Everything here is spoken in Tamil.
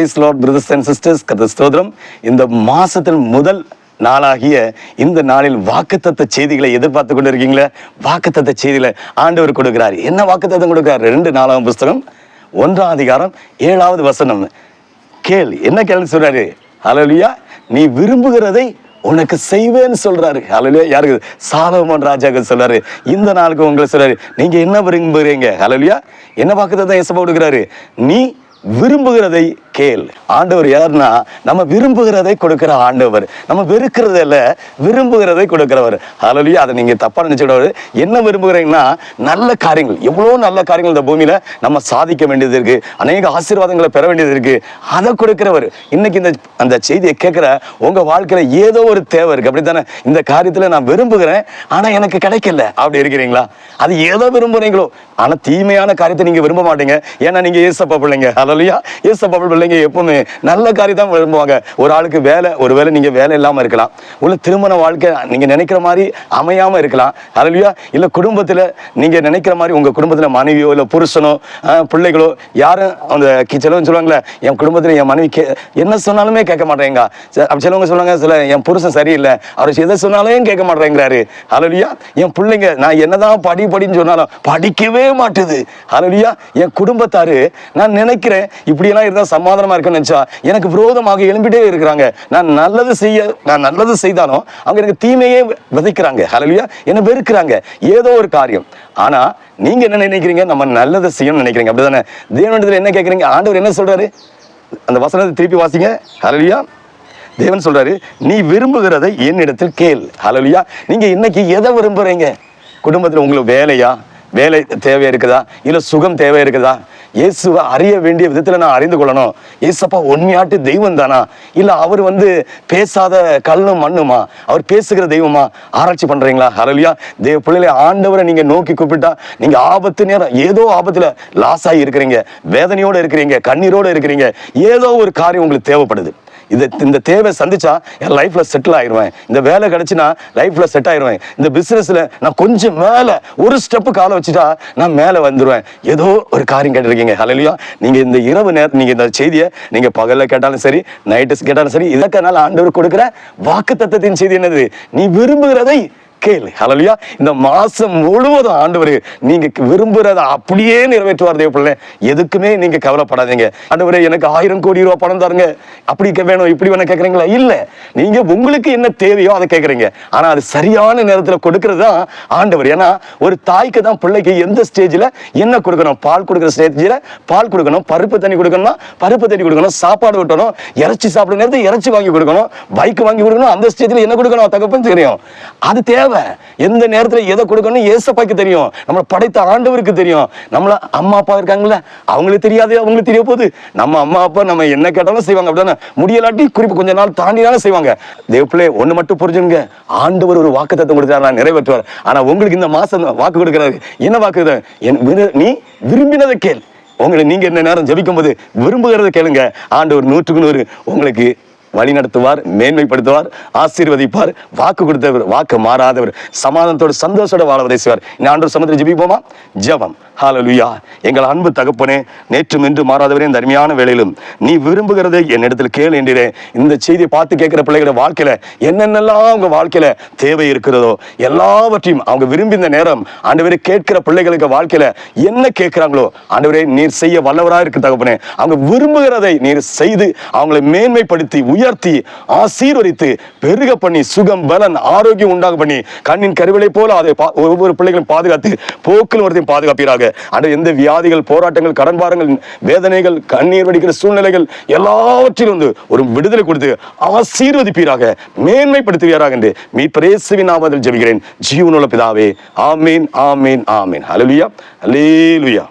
Praise lord brothers and sisters கத ஸ்தோத்திரம். இந்த மாசத்தின் முதல் நாளாகிய இந்த நாளில் வாக்குத்தத்த செய்திகளை எதிர்பார்த்து கொண்டு இருக்கீங்களே வாக்குத்தத்த செய்திகளை ஆண்டவர் கொடுக்கிறார். என்ன வாக்குத்தத்தம் கொடுக்கிறார்? ரெண்டு நாலாம் புஸ்தகம் ஒன்றாம் அதிகாரம் ஏழாவது வசனம். கேள் என்ன கேள்வி சொல்றாரு? அலலியா நீ விரும்புகிறதை உனக்கு செய்வேன்னு சொல்றாரு. ஹalleluya யாருக்கு? சாலமோன் ராஜாக்கு சொல்றாரு. இந்த நாளுக்கு உங்களை சொல்றாரு. நீங்க என்ன விரும்புகிறீங்க ஹalleluya என்ன வாக்குத்தத்தை எசப்பா கொடுக்குறாரு நீ விரும்புகிறதை கேள். ஆண்டவர் யாருன்னா நம்ம விரும்புகிறதை கொடுக்கிற ஆண்டவர். நம்ம வெறுக்கிறதில் விரும்புகிறதை கொடுக்கிறவர். அதுலயும் அதை நீங்க தப்பா நினைச்சுக்கூடாது என்ன விரும்புகிறீங்கன்னா நல்ல காரியங்கள். எவ்வளோ நல்ல காரியங்கள் இந்த பூமியில நம்ம சாதிக்க வேண்டியது இருக்கு. அநேக ஆசீர்வாதங்களை பெற வேண்டியது இருக்கு. அதை கொடுக்கிறவர். இன்னைக்கு இந்த அந்த செய்தியை கேட்குற உங்க வாழ்க்கையில ஏதோ ஒரு தேவை இருக்கு. அப்படித்தானே? இந்த காரியத்தில் நான் விரும்புகிறேன் ஆனா எனக்கு கிடைக்கல. அப்படி இருக்கிறீங்களா? அது ஏதோ விரும்புகிறீங்களோ ஆனால் தீமையான காரியத்தை நீங்க விரும்ப மாட்டீங்க. ஏன்னா நீங்க ஏசப்பா பிள்ளைங்க. ஹalleluya ஏசப்பா பிள்ளைங்க. எப்பவுமே நல்ல காரியம் தான் விரும்புவாங்க. ஒரு ஆளுக்கு வேலை ஒரு வேலை நீங்க வேலை இல்லாம இருக்கலாம். உள்ள திருமண வாழ்க்கை நீங்க நினைக்கிற மாதிரி அமையாம இருக்கலாம். ஹalleluya இல்ல குடும்பத்துல நீங்க நினைக்கிற மாதிரி உங்க குடும்பத்துல மனைவியோ இல்ல புருஷனோ பிள்ளைகளோ யாரும் அந்த கி- சிலவங்க சொல்லுவாங்களே என் குடும்பத்துல என் மனைவி கே என்ன சொன்னாலுமே கேட்க மாட்டேங்க. அப்படி சிலவங்க சொல்லுவாங்க சில என் புருஷன் சரியில்லை. அவர் எதை சொன்னாலும் கேட்க மாட்டேங்கிறாரு. ஹalleluya என் பிள்ளைங்க நான் என்னதான் படி படின்னு சொன்னாலும் படிக்கவே மாட்டுது. ஹalleluya என் குடும்பத்தாரு நான் நினைக்கிறேன் இப்படியெல்லாம் இருந்தால் சமாதானம் இருக்குன்னு நினைச்சா எனக்கு விரோதமாக எழும்பிட்டே இருக்கிறாங்க. நான் நல்லது செய்ய நான் நல்லது செய்தாலும் அவங்க எனக்கு தீமையே விதைக்கிறாங்க. ஹalleluya என்ன வெறுக்கிறாங்க. ஏதோ ஒரு காரியம். ஆனா நீங்க என்ன நினைக்கிறீங்க? நம்ம நல்லதை செய்யணும்னு நினைக்கிறீங்க. அப்படிதானே? தேவனிடத்தில் என்ன கேட்குறீங்க ஆண்டவர் என்ன சொல்றாரு? அந்த வசனத்தை திருப்பி வாசிங்க. ஹalleluya தேவன் சொல்றாரு நீ விரும்புகிறதை என்னிடத்தில் கேள். ஹalleluya நீங்க இன்னைக்கு எதை விரும்புறீங்க? குடும்பத்துல உங்களுக்கு வேலையா? வேலை தேவை இருக்குதா? இல்ல சுகம் தேவை இருக்குதா? இயேசுவை அறிய வேண்டிய விதத்தில் நான் அறிந்து கொள்ளணும். இயேசப்பா உண்மையாட்டு தெய்வம் தானா? இல்லை அவர் வந்து பேசாத கல்லும் மண்ணுமா? அவர் பேசுகிற தெய்வமா? ஆராய்ச்சி பண்ணுறீங்களா ஹalleluya தேவ பிள்ளைகளை ஆண்டவரை நீங்கள் நோக்கி கூப்பிட்டா நீங்கள் ஆபத்து நேரம் ஏதோ ஆபத்தில் லாஸ் ஆகி இருக்கிறீங்க. வேதனையோடு இருக்கிறீங்க கண்ணீரோடு இருக்கிறீங்க. ஏதோ ஒரு காரியம் உங்களுக்கு தேவைப்படுது. இதை இந்த தேவை சந்திச்சா என் லைஃப்ல செட்டில் ஆயிடுவேன் இந்த வேலை கிடைச்சினா லைஃப்ல செட் ஆயிடுவேன் இந்த பிசினஸ்ல நான் கொஞ்சம் மேல ஒரு ஸ்டெப்பு காலை வச்சுட்டா நான் மேல வந்துடுவேன் ஏதோ ஒரு காரியம் கேட்டிருக்கீங்க. ஹலலியா நீங்க இந்த இரவு நேரம் நீங்க இந்த செய்தியை நீங்க பகல்ல கேட்டாலும் சரி நைட்டு கேட்டாலும் சரி இதற்கனால ஆண்டவர் கொடுக்குற வாக்கு தத்துவத்தின் செய்தி என்னது? நீ விரும்புகிறதை கேளு ஹலலியா இந்த மாசம் முழுவதும் ஆண்டவர் நீங்க விரும்புறத அப்படியே நிறைவேற்றுவார் தேவ பிள்ளை. எதுக்குமே நீங்க கவலைப்படாதீங்க. ஆண்டவர் எனக்கு ஆயிரம் கோடி ரூபா பணம் தருங்க. அப்படி வேணும் இப்படி வேணும் கேட்குறீங்களா இல்ல. நீங்க உங்களுக்கு என்ன தேவையோ அதை கேட்குறீங்க ஆனா அது சரியான நேரத்தில் கொடுக்கறது தான் ஆண்டவர். ஏன்னா ஒரு தாய்க்கு தான் பிள்ளைக்கு எந்த ஸ்டேஜ்ல என்ன கொடுக்கணும்? பால் கொடுக்குற ஸ்டேஜில் பால் கொடுக்கணும் பருப்பு தண்ணி கொடுக்கணும்னா பருப்பு தண்ணி கொடுக்கணும் சாப்பாடு விட்டணும் இறைச்சி சாப்பிட நேரத்தை இறைச்சி வாங்கி கொடுக்கணும் பைக் வாங்கி கொடுக்கணும் அந்த ஸ்டேஜ்ல என்ன கொடுக்கணும்? தகப்பன் தெரியும். அது தேவை எந்த நேரத்தில் எதை கொடுக்கணும் ஏசப்பாக்கு தெரியும். நம்மளை படைத்த ஆண்டவருக்கு தெரியும். நம்மள அம்மா அப்பா இருக்காங்கள அவங்களுக்கு தெரியாது அவங்களுக்கு தெரிய போகுது. நம்ம அம்மா அப்பா நம்ம என்ன கேட்டாலும் செய்வாங்க அப்படிதானே? முடியலாட்டி குறிப்பு கொஞ்ச நாள் தாண்டினாலும் செய்வாங்க. தேவப்பிள்ளை ஒன்று மட்டும் புரிஞ்சுங்க. ஆண்டவர் ஒரு வாக்கு தத்துவம் கொடுத்தார் நான் நிறைவேற்றுவார். ஆனால் உங்களுக்கு இந்த மாதம் வாக்கு கொடுக்கிறாரு. என்ன வாக்கு என் நீ விரும்பினதை கேள். உங்களை நீங்கள் என்ன நேரம் ஜபிக்கும் போது விரும்புகிறத கேளுங்க. ஆண்டவர் நூற்றுக்கு நூறு உங்களுக்கு வழி நடத்துவார் மேன்மைப்படுத்துவார் ஆசீர்வதிப்பார் வாக்கு கொடுத்தவர் வாக்கு மாறாதவர் சமாதானத்தோடு சந்தோஷத்தோட வாழ உதவி செய்வார் இந்த ஆண்டு சமுத்திரம் ஜெபிப்போமா? ஜெபம். ஹalleluya எங்கள் அன்பு தகப்பனே நேற்றும் இன்று மாறாதவரே இந்த அருமையான வேலையிலும் நீ விரும்புகிறதை என்னிடத்தில் கேள் என்றே இந்த செய்தியை பார்த்து கேட்கிற பிள்ளைகளோட வாழ்க்கையில என்னென்னலாம் அவங்க வாழ்க்கையில தேவை இருக்கிறதோ எல்லாவற்றையும் அவங்க விரும்பி இந்த நேரம் ஆண்டவரே கேட்கிற பிள்ளைகளுக்கு வாழ்க்கையில என்ன கேட்கிறாங்களோ ஆண்டவரே நீர் செய்ய வல்லவராக இருக்கு தகப்பனே. அவங்க விரும்புகிறதை நீர் செய்து அவங்களை மேன்மைப்படுத்தி உயர்த்தி ஆசீர்வதித்து பெருக பண்ணி சுகம் பலன் ஆரோக்கியம் உண்டாக பண்ணி கண்ணின் கருவிலை போல அதை பா- ஒவ்வொரு பிள்ளைகளும் பாதுகாத்து போக்கில் ஒருத்தையும் பாதுகாப்பீராக. அட எந்த வியாதிகள் போராட்டங்கள் கடன் பாரங்கள் வேதனைகள் கண்ணீர் வடிக்கிற சூழ்நிலைகள் எல்லாவற்றிலும் வந்து ஒரு விடுதலை கொடுத்து ஆசீர்வதிப்பீராக மேன்மைப்படுத்துவீராக என்று மீட்பரேசுவின் நாமத்தில் ஜெபிக்கிறேன். ஜீவனுள்ள பிதாவே ஆமீன் ஆமீன் ஆமீன். ஹலலுயா ஹalleluya